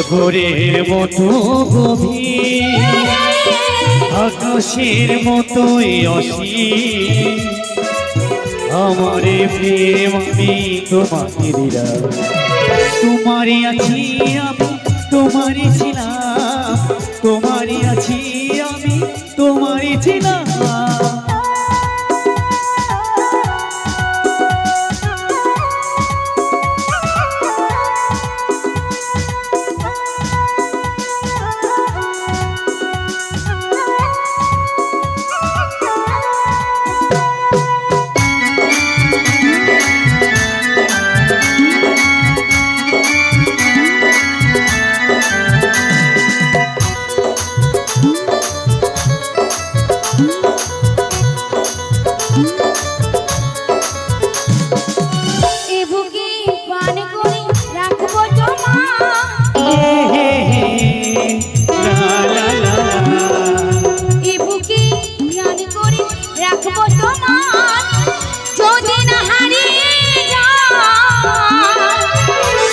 সাগরের মতো আকাশের মতোই অসীম। আমারে প্রেম আমি তোমাকে দিলাম। তোমারই আছি আমি, তোমারই ছিলাম। তোমারই আছি আমি, তোমারই ছিলাম।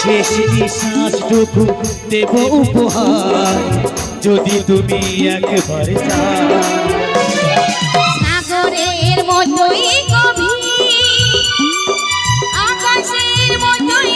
শেষ নিঃশ্বাসটুকু দেব উপহার যদি তুমি একবার সাগরের মতোই গভীর আকাশের মতোই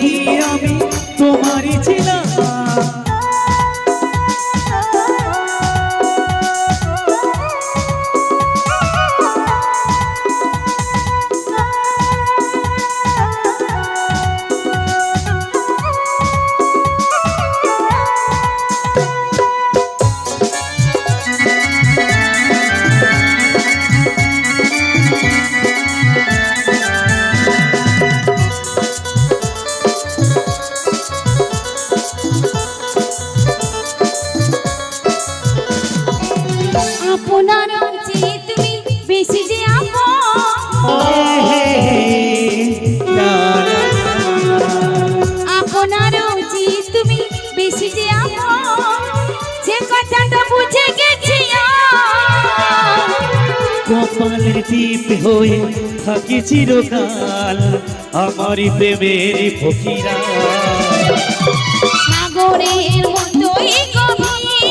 টিপ হয়ে থাকি চিরকাল আমারই প্রেমের ফকিরা। সাগরের মতোই গভীর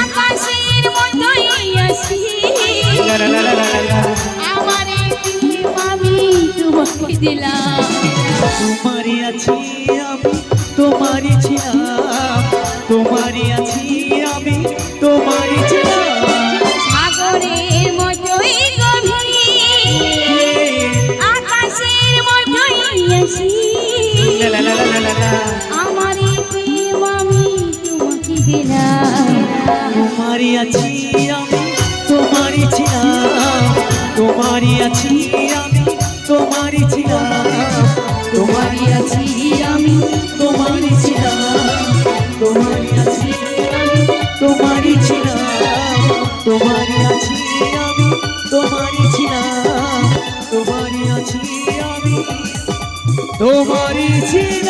আকাশের মতোই। আমার তোমাকে দিলাম। তোমারই আছি। আমার প্রেম আমি তোমাকে দিলাম তোমারই আছি আমি, তোমারই ছিলাম, তোমারই আছি আমি, তোমারই ছিলাম, তোমারই আছি আমি আমি, তোমারই ছিলাম, তোমারই আছি আমি। তোমারই ছিল।